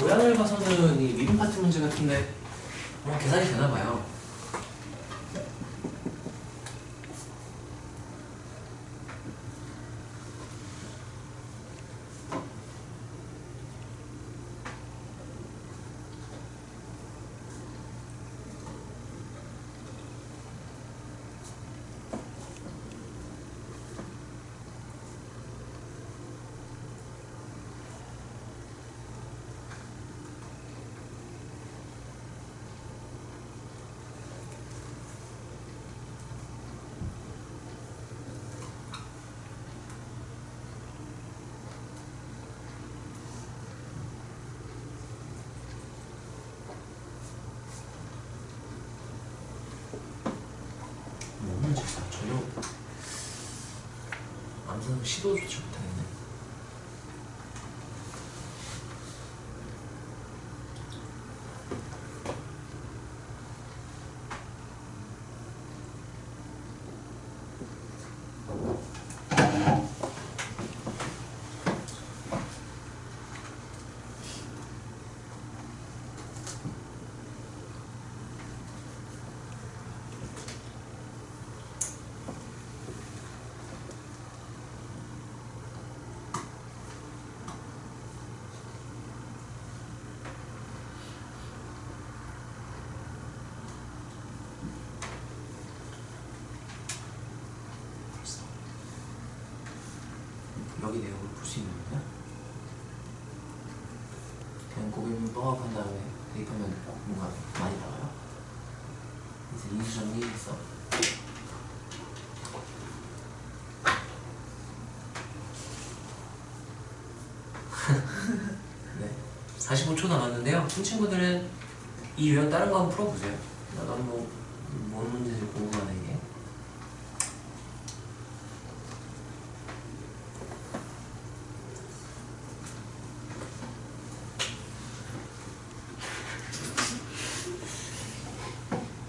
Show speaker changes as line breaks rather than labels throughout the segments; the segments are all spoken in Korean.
모양을 봐서는 이 미분 파트 문제 같은데 어, 계산이 되나 봐요. 뭐 문제 전혀 아무튼 시도조차 못하겠네. 여기 내용을 볼 수 있는 거야? 그냥 뻥업한 다음에 대입하면 뭔가 많이 나와요? 그래서 인수 정리 있어 네. 45초 남았는데요. 친 친구들은 이 유형 다른 거 한번 풀어보세요. 나는 뭐, 뭔 문제인지 궁금하네 이게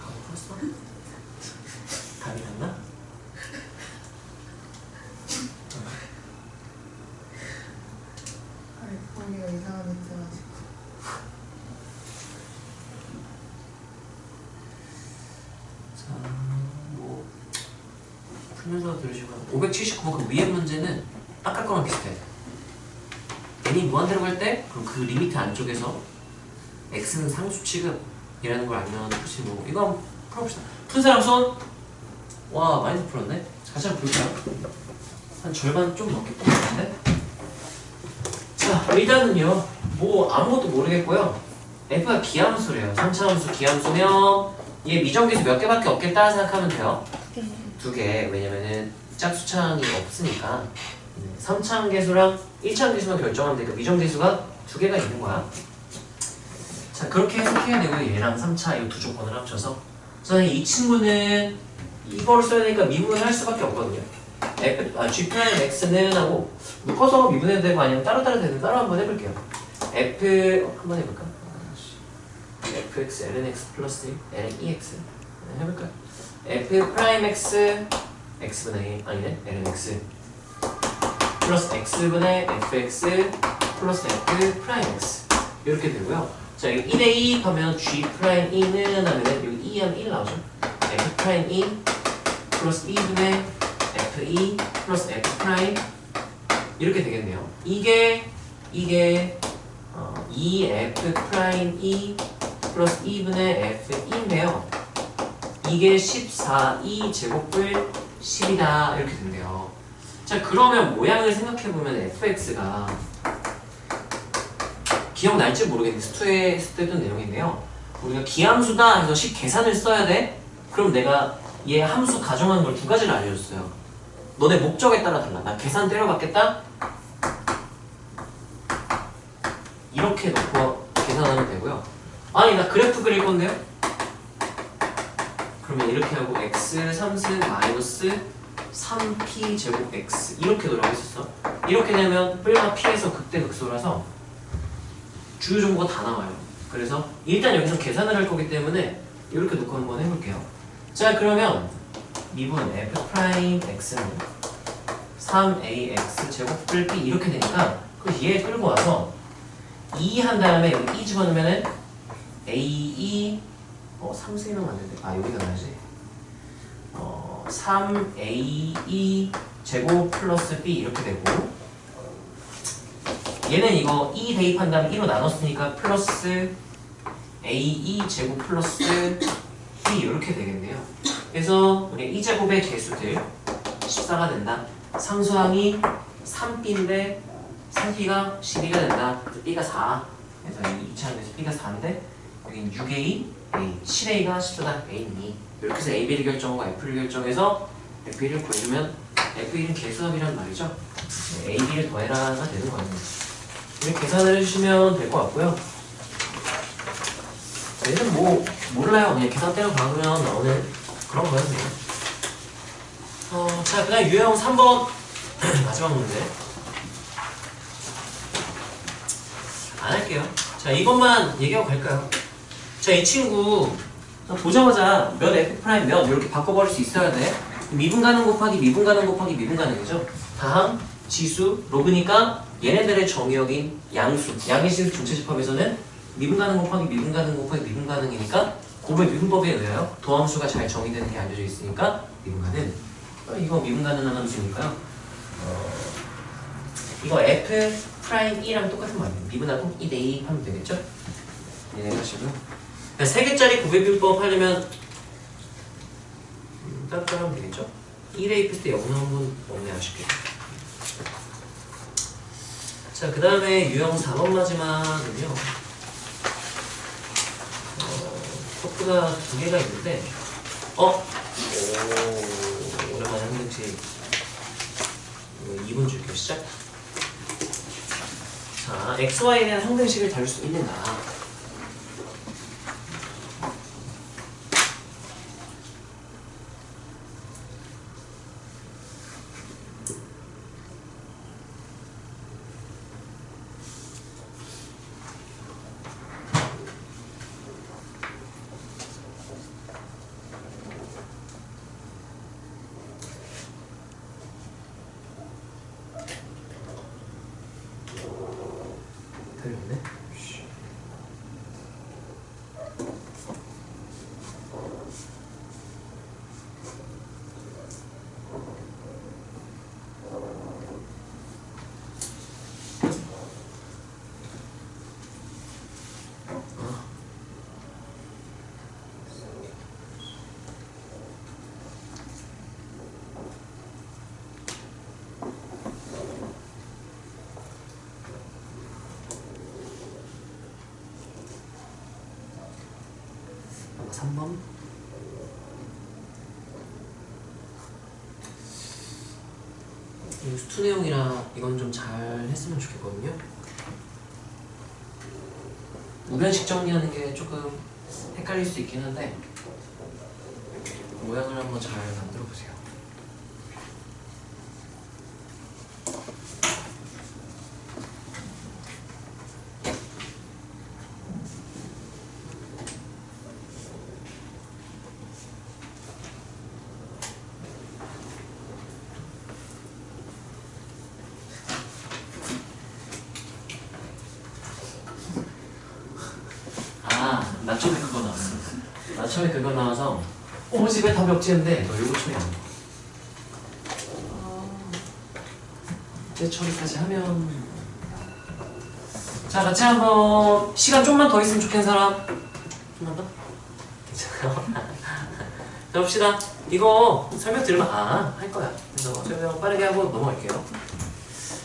아, 풀었어? 답이 났나?
아니 거기가 이상한 냄새 나지고
자, 뭐 풀면서 들으시고요. 579번 그 위에 문제는 아까 거랑 비슷해. n이 무한대로 갈 때 그럼 그 리미트 안쪽에서 x는 상수 취급이라는 걸 알면 푸시는 거고 이거 한번 풀어봅시다. 푼 사람 손? 와 많이 풀었네. 같이 한번 볼까요? 한 절반 좀 넘게 풀었는데. 자 일단은요 뭐 아무것도 모르겠고요. f가 기함수래요. 3차함수 기함수면 얘 미정계수 몇 개밖에 없겠다 생각하면 돼요. 두 개. 왜냐면은 짝수창이 없으니까. 3차항 계수랑 1차항 계수만 결정하면 되니까 미정 계수가 두 개가 있는 거야. 자, 그렇게 해석해야 되고요. 얘랑 3차 이 두 조건을 합쳐서. 선생님, 이 친구는 이거를 써야 되니까 미분을 할 수밖에 없거든요. 아, G 프라임 X는 하고 묶어서 미분해도 되고 아니면 따로따로 되는 따로 한번 해볼게요. F, 어, 한번 해볼까? fx ln x 플러스 ln ex 네, 해볼까요? F 프라임 x x분의 아니네 ln x 플러스 x분의 fx 플러스 f 프라임 x 이렇게 되고요. 자 여기 1에 2 하면 g 프라임 2는 하면 여기 2 하면 1 나오죠. f 프라임 2 플러스 2분의 f 2 플러스 f 프라임 이렇게 되겠네요. 이게 이게 어, 2f 프라임 2 플러스 2분의 f2인데요. 이게 14, 2 제곱을 10이다 이렇게 된대요. 자 그러면 모양을 생각해보면 fx가 기억날지 모르겠는데 스투에 했던 내용인데요. 우리가 기함수다 해서 식 계산을 써야 돼? 그럼 내가 얘 함수 가정하는 걸 두 가지를 알려줬어요. 너네 목적에 따라 달라. 나 계산 때려봤겠다? 이렇게 놓고 계산하면 되고요. 아니 나 그래프 그릴 건데요? 그러면 이렇게 하고 x 3승 마이너스 3p 제곱 x 이렇게 놓으라고 했었어. 이렇게 되면 뿔마 p에서 극대극소라서 주요 정보가 다 나와요. 그래서 일단 여기서 계산을 할 거기 때문에 이렇게 놓고 한번 해볼게요. 자 그러면 미분 f 프라임 x는 3ax 제곱 뿔 b 이렇게 되니까 그얘 끌고 와서 2 한 다음에 여기 2 집어넣으면은 A2 어3 쓰이면 안 되는데. 아 여기다 놔야지? 어 3A2 제곱 플러스 B 이렇게 되고. 얘는 이거 2 대입한 다음에 2로 나눴으니까 플러스 A2 제곱 플러스 B 이렇게 되겠네요. 그래서 우리 2제곱의 개수들 14가 된다. 상수항이 3B인데 3B가 12가 된다. 그래서 B가 4 그래서 이 2차원에서 B가 4인데 여긴 6A, A, 7A가 14다. A2 이렇게 해서 AB를 결정하고 F를 결정해서 FE를 구해주면 F1은 개수합이란 말이죠. 네, AB를 더해라가 되는 거예요. 이렇게 계산을 해주시면 될 것 같고요. 얘는 뭐 몰라요. 그냥 계산대로 박으면 나오는 그런 거였네요. 어, 자 그다음 유형 3번. 마지막 문제. 안 할게요. 자 이것만 얘기하고 갈까요 자 이 친구 보자마자 몇 F 프라임 몇 이렇게 바꿔버릴 수 있어야 돼. 미분 가능 곱하기 미분 가능 곱하기 미분 가능이죠? 다항 지수 로그니까 얘네들의 정의역인 양수. 양의 식 전체 집합에서는 미분 가능 곱하기 미분 가능 곱하기 미분 가능이니까 곱의 미분법에 의하여 도함수가 잘 정의되는 게 알려져 있으니까 미분 가능. 어, 이거 미분 가능한 함수니까요. 어, 이거 f 프라임 2랑 똑같은 말이에요. 미분하고 2 대입하면 되겠죠? 네 하시고요 그러니까 세 개짜리 곱의 비법 하려면 음, 따로 하면 되겠죠? 1에 입힐 때0 나오면 없네 아쉽게 자, 그 다음에 유형 4번 마지막은요. 어, 토크가 두 개가 있는데, 어? 오, 오랜만에 한 명씩. 이거 2분 줄게요, 시작. 자, XY에 대한 항등식을 다룰 수 있는가? 아마 3번. 이 수투 내용이라 이건 좀 잘 했으면 좋겠거든요. 우변식 정리하는 게 조금 헷갈릴 수 있긴 한데 모양을 한번 잘 만들어 보세요 아, 나 처음에 그거 나왔어. 나 처음에 그거 나와서 없지는데 너 이거 처리 안 해. 이제 처리까지 하면. 자 같이 한번 시간 좀만 더 있으면 좋겠는 사람. 좀만 더? 괜찮아요? 자 봅시다. 이거 설명 들으면 아 할 거야. 그래서 설명 빠르게 하고 넘어갈게요.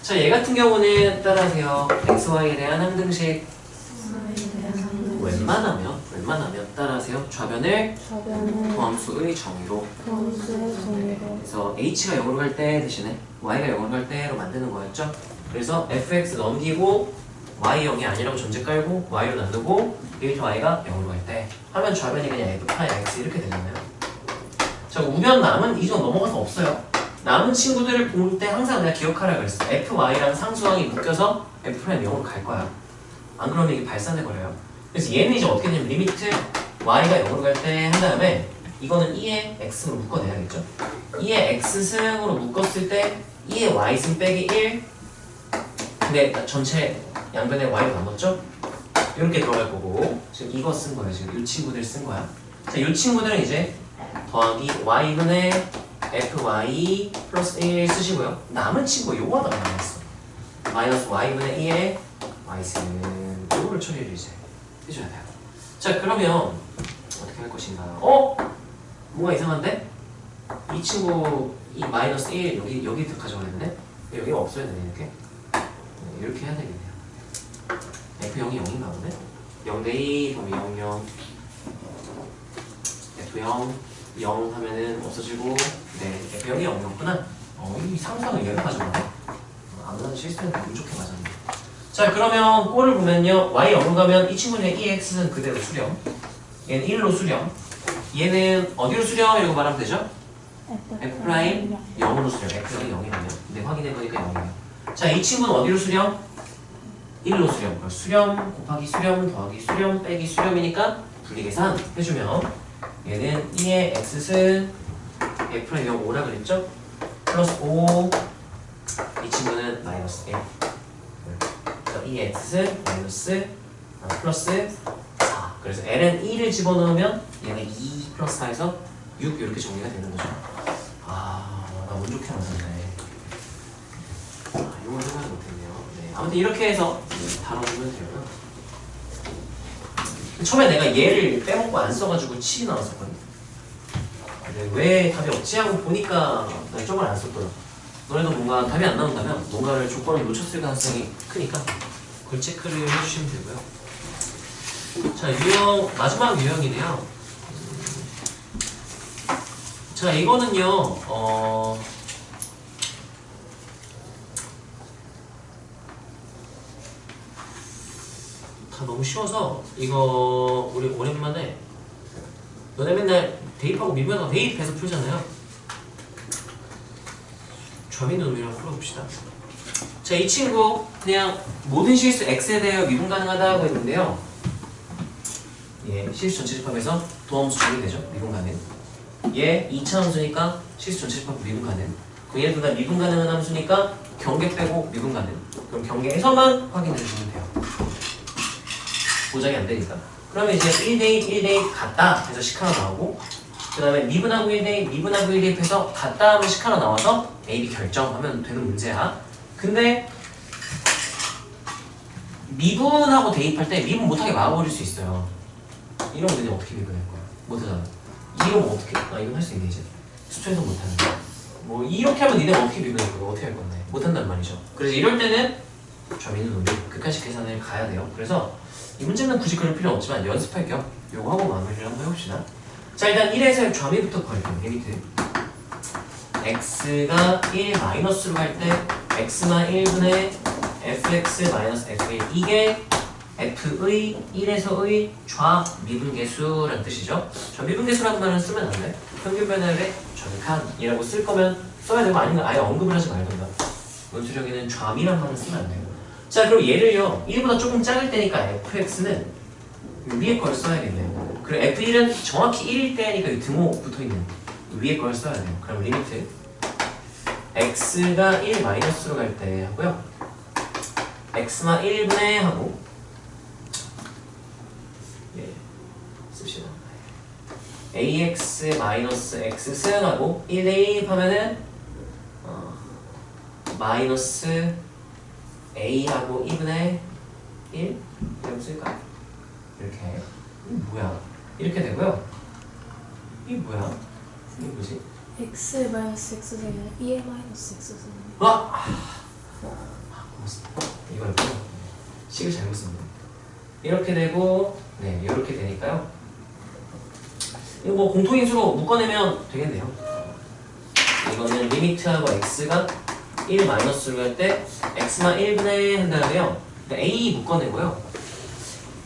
자 얘 같은 경우는 따라하세요. Xy에 대한 항등식. 웬만하면 웬만하면 따라하세요. 좌변을 도함수의 정의로.
범수의 정의로.
그래서 h가 0으로 갈 때 대신에 y가 0으로 갈 때로 만드는 거였죠. 그래서 fx 넘기고 y 0이 아니라고 전제 깔고 y로 나누고 1 y가 0으로 갈 때 하면 좌변이 그냥 f 파이 x 이렇게 되잖아요. 자 우변 남은 이전 넘어가서 없어요. 남은 친구들을 볼 때 항상 내가 기억하라 그랬어 f y랑 상수항이 묶여서 f 프라임 0으로 갈 거야. 안 그러면 이게 발산해 버려요 그래서 얘는 이제 어떻게 되냐면 리미트 y가 0으로 갈 때 한 다음에 이거는 2의 x로 묶어내야겠죠 2의 x승으로 묶었을 때 2의 y승 빼기 1 근데 전체 양변에 y가 남았죠? 이렇게 들어갈 거고 지금 이거 쓴 거예요. 지금 이 친구들 쓴 거야. 자, 이 친구들은 이제 더하기 y분의 fy 플러스 1 쓰시고요. 남은 친구 요거 하다가 남았어. 마이너스 y분의 2에 y는 요거를 이제 해줘야 돼요. 자, 그러면 어떻게 할 것인가요? 어? 뭐가 이상한데? 이 친구 이 마이너스 1 여기 여기 가져가야 되네? 여기가 없어야 되네 이렇게 네, 이렇게 해야 되겠네요 F0이 0인가 보네 0대 2 그럼 0 0 F0 0 하면은 없어지고 네 F0이 0이었구나 어 이 상상을 얘가 가져가네 어, 아무나 운 좋게 맞았네 자 그러면 꼴을 보면요 y 0으로 가면 이 친구는 EX는 그대로 수렴 얘는 1로 수렴 얘는 어디로 수렴 이라고 말하면 되죠? F 프라임 0으로 수렴. F가 0이라면. 근데 확인해 보니까 0이에요. 자, 이 친구는 어디로 수렴? 1로 수렴. 그럼 수렴 곱하기 수렴 더하기 수렴 빼기 수렴이니까 분리계산 해주면 얘는 2의 x승 F 프라임 0 5라 그랬죠? 플러스 5. 이 친구는 마이너스 1. 그래서 2의 x승 마이너스 아, 플러스 4. 그래서 l은 2를 집어넣으면 얘는 2 플러스 4에서 6 이렇게 정리가 되는 거죠. 아, 나 운 좋게 맞았네. 아, 이걸 생각 못했네요. 네, 아무튼 이렇게 해서 다뤄주면 되고요. 처음에 내가 얘를 빼먹고 안 써가지고 7이 나왔었거든. 근데 왜 답이 없지 하고 보니까 나 이쪽을 안 썼더라. 너네도 뭔가 답이 안 나온다면 뭔가를 조건을 놓쳤을 가능성이 크니까 그걸 체크를 해주시면 되고요. 자, 유형, 마지막 유형이네요. 자 이거는요 어 다 너무 쉬워서 이거 우리 오랜만에 너네 맨날 대입하고 미분하고 대입해서 풀잖아요 놈이랑 풀어봅시다 자 이 친구 그냥 모든 실수 x에 대하여 미분 가능하다고 했는데요 예 실수 전체 집합에서 도함수 적용되죠 미분 가능 얘 2차 함수니까 실수 전체 집합 미분 가능. 그럼 얘둘다 미분 가능한 함수니까 경계 빼고 미분 가능. 그럼 경계에서만 확인해 주시면 돼요. 보장이 안 되니까. 그러면 이제 1대1, 1대1 같다 해서 식 하나 나오고 그 다음에 미분하고 1대1, 미분하고 1대1 해서 같다 하면 식 하나 나와서 A, B 결정하면 되는 문제야. 근데 미분하고 대입할 때 미분 못하게 막아버릴 수 있어요. 이런 문제 어떻게 미분할 거야? 못하잖아. 이러면 어떻게? 아 이건 할 수 있네 이제 수초에서 못하는 거. 뭐 이렇게 하면 니네 어떻게 비교할 거야? 어떻게 할 건데? 못한단 말이죠. 그래서 이럴 때는 점있는 놈이 극한식 계산을 가야 돼요. 그래서 이 문제는 굳이 그럴 필요 없지만 연습할 겸 요거 하고 마무리를 한번 해봅시다. 자 일단 1에서 좌미부터 구할게요. 리미트 x가 1 마이너스로 갈 때 x만 1분의 fx f1 이게 f의 1에서의 좌미분계수라는 뜻이죠. 좌미분계수라는 말은 쓰면 안 돼. 평균 변화의 전칸이라고 쓸 거면 써야 되고 아니면 아예 언급을 하지 말던가. 원수력에는 좌미란 말은 쓰면 안 돼요. 자 그럼 얘를요 1보다 조금 작을 때니까 fx는 위에 걸 써야겠네요. 그리고 f1은 정확히 1일 때니까 이 등호 붙어있는 이 위에 걸 써야 돼요. 그럼 리미트 x가 1 마이너스로 갈 때 하고요. x만 1분의 하고 예, ax 마이너스 x 수행하고 1 대입하면은 어, 마이너스 a하고 2분의 1 이렇게 쓸까요? 이렇게 이게 뭐야? 이렇게 되고요. 이게 뭐야? 이게 뭐지?
X 마이너스 x 세는 2의 마이너스 x 세는
아! 아. 이거였군요. 식을 잘못 썼네. 이렇게 되고, 네, 이렇게 되니까요. 이거 뭐 공통인수로 묶어내면 되겠네요. 이거는 리미트하고 x가 1 마이너스로 갈 때 x만 1분의 한다는데요. 그러니까 a 묶어내고요.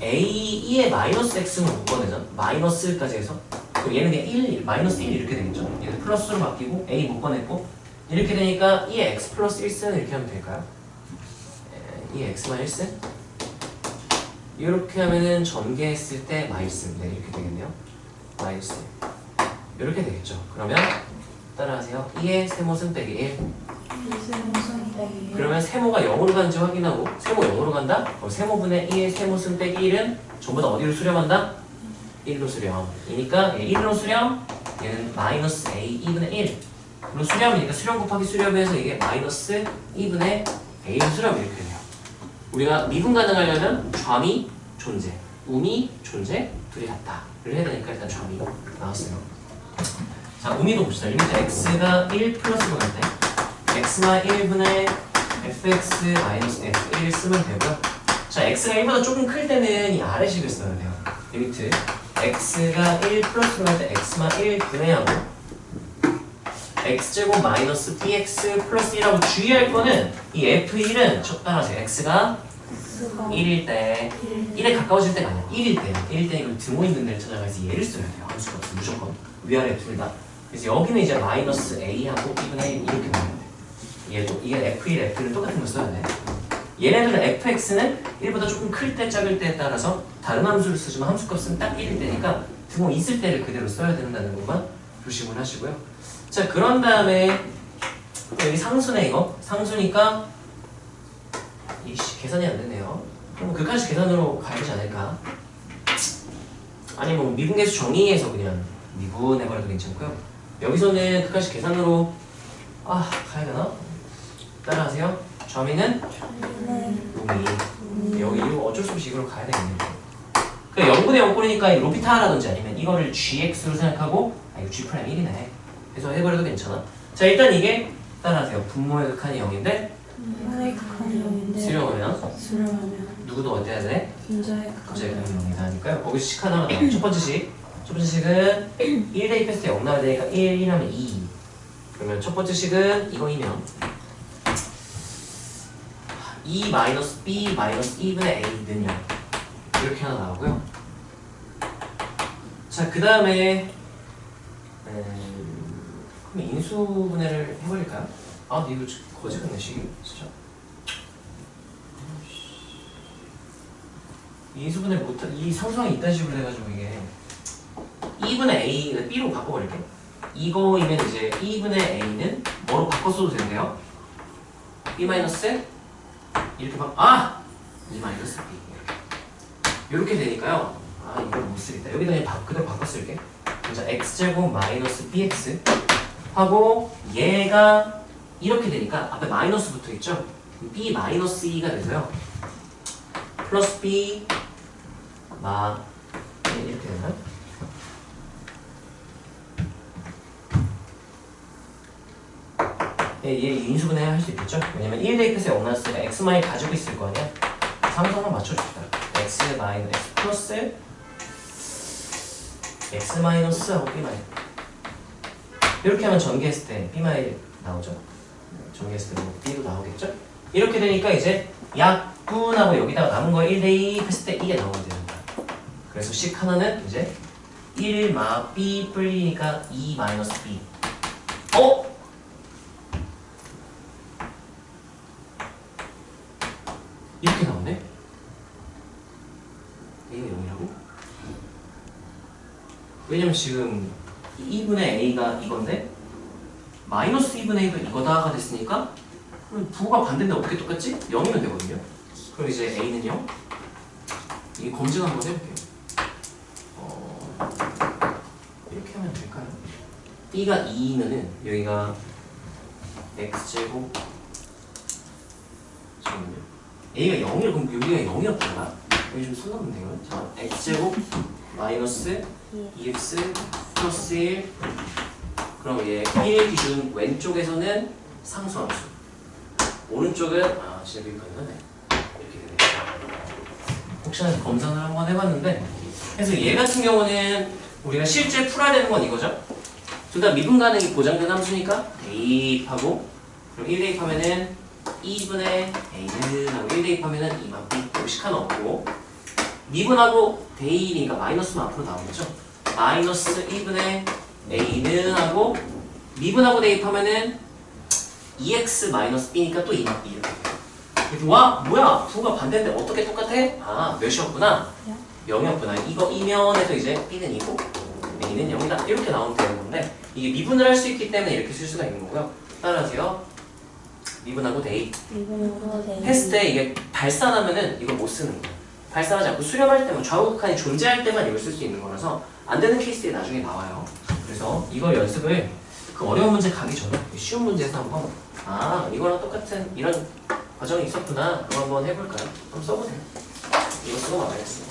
a 2의 마이너스 x는 묶어내죠. 마이너스까지 해서. 그럼 얘는 그냥 1, 마이너스 1 이렇게 되겠죠. 얘는 플러스로 바뀌고 a 묶어냈고 이렇게 되니까 2의 x 플러스 1승 이렇게 하면 될까요? 2의 x만 1승 이렇게 하면은 전개했을 때 마이너스 네 이렇게 되겠네요 마이너스 이렇게 되겠죠 그러면 따라하세요 2의 세모승 빼기 1
A
그러면 세모가 0으로 가는지 확인하고 세모 0으로 간다? 그럼 세모분의 1, 세모승 빼기 1은 전부 다 어디로 수렴한다? 1로 수렴. 이니까 1로 수렴 얘는 마이너스 A 2분의 1 그리고 수렴이니까 수렴 곱하기 수렴해서 이게 마이너스 2분의 A로 수렴 이렇게 돼요. 우리가 미분 가능하려면 좌미 존재 우미 존재 둘이 같다를 해야 되니까 일단 좌미 나왔어요. 자 우미도 봅시다. 리미트 x가 1 플러스로 갈때 x가 1분의 fx 마이너스 f1 쓰면 되고요. 자, x가 1보다 조금 클 때는 이 아래식을 써야 돼요. 리미트 x가 1 플러스로 갈때 x만 1 분해하고 x제곱 마이너스 bx 플러스 1하고 주의할 거는 이 f1은 적당하세요. x가 1일 때 1에 가까워질 때가 아니야. 1일 때 1일 때 이걸 등호 있는 데를 찾아가서 얘를 써야 돼요. 함수가 없어 무조건 위아래 둘 다. 그래서 여기는 이제 마이너스 a하고 b분의 1 이렇게 보면 돼. 얘도 이게 F1, F1은 똑같은 걸 써야 돼. 얘네들은 fx는 1보다 조금 클 때, 작을 때에 따라서 다른 함수를 쓰지만 함수 값은 딱 1일 때니까 등호 있을 때를 그대로 써야 된다는 것만 조심을 하시고요. 자, 그런 다음에 여기 상수네 이거. 상수니까 이씨 계산이 안 되네요. 그럼 그까지 계산으로 가야 되지 않을까? 아니 뭐 미분계수 정의해서 그냥 미분해버려도 괜찮고요. 여기서는 그까지 계산으로 아 가야 되나? 따라하세요. 점이는 여기 여기 이거 어쩔 수 없이 이걸로 가야 되겠네요. 그 0분의 0꼴이니까 로피타라든지 아니면 이거를 gx로 생각하고 아 이거 g 프라임 1이네. 해서 해버려도 괜찮아. 자 일단 이게 따라하세요. 분모의 극한이 0인데 수렴하면
수렴하면
누구도 어때야 돼?
분자의
극한이 0이다 하니까요. 거기서 식 하나가 나와. 첫 번째 식. 첫 번째 식은 1 대입했을 때0 나와야 되니까 1, 1하면 2. 그러면 첫 번째 식은 이거이면 2 마이너스 b 마이너스 2분의 a는 0 이렇게 하나 나오고요. 자, 그 다음에 음, 그럼 인수분해를 해버릴까요? 아, 근데 이거 거지 같네 식이 진짜. 이 인수분해 못하 이 상수항이 이딴 식으로 돼가지고 이게 2분의 a b로 바꿔버릴게. 이거이면 이제 2분의 a는 뭐로 바꿔 써도 된대요? b 마이너스 이렇게 바 아! 2 마이너스 b 이렇게 되니까요. 아 이걸 못 쓰겠다. 여기다 그냥 바, 그대로 바꿔 쓸게. 자 x제곱 마이너스 bx 하고 얘가 이렇게 되니까 앞에 마이너스 붙어 있죠? b 마이너스 2가 돼서요. 플러스 b 마 네, 이렇게 되나요? 예, 얘 인수분해 할 수 있겠죠? 왜냐면 1 대입해서 0 나왔으니까 x만이 가지고 있을 거 아니야? 상수만 맞춰줍시다. x 마이너스 플러스 x 마이너스 하고 b 마이너스 이렇게 하면 전개했을 때 b 마이 나오죠? 전개했을 때 뭐 b도 나오겠죠? 이렇게 되니까 이제 약분하고 여기다가 남은 거 1 대입했을 때 이게 나오면 됩니다. 그래서 식 하나는 이제 1마 b 풀리니까 2 마이너스 b 어? 이렇게 나오네? A가 0이라고? 왜냐면 지금 2분의 A가 이건데 마이너스 2분의 A가 이거다가 됐으니까 그럼 부호가 반대인데 어떻게 똑같지? 0이면 되거든요 그럼 이제 A는 0 이게 검증 한번 해볼게요 어, 이렇게 하면 될까요? B가 2면은 여기가 X제곱 A가 0이라 그럼 여기가 0이었다가 여기 좀 손넘으면 돼요. 자, x제곱 마이너스 2x 플러스 1 그럼 얘1 기준 왼쪽에서는 상수함수 오른쪽은 아 진짜 비판이네 이렇게 되네요. 혹시나 검사를 한번 해봤는데 그래서 얘 같은 경우는 우리가 실제 풀어야 되는 건 이거죠. 둘 다 미분 가능이 보장된 함수니까 대입하고 그럼 1 대입하면은 2분의 a는 하고 1 대입하면은 2만 b 식 하나 없고 미분하고 대입이니까 마이너스만 앞으로 나오겠죠. 마이너스 2분의 a는 하고 미분하고 대입하면은 2x 마이너스 b니까 또 2만 b 이렇게 와 뭐야? 부가 반대인데 어떻게 똑같아? 아 몇이었구나? 0이었구나. 이거 이면에서 이제 b는 2고 a는 0이다. 이렇게 나오면 되는 건데 이게 미분을 할 수 있기 때문에 이렇게 쓸 수가 있는 거고요. 따라하세요 미분하고 대입
미분으로 돼.
했을 때 이게 발산하면은 이걸 못 쓰는 거야. 발산하지 않고 수렴할 때만 좌우 극한이 존재할 때만 이걸 쓸 수 있는 거라서 안 되는 케이스에 나중에 나와요. 그래서 이걸 연습을 그 어려운 문제 가기 전에 쉬운 문제에서 한번 아 이거랑 똑같은 이런 과정이 있었구나. 그럼 한번 해볼까요? 한번 써보세요. 이거 쓰고 마무리하겠습니다.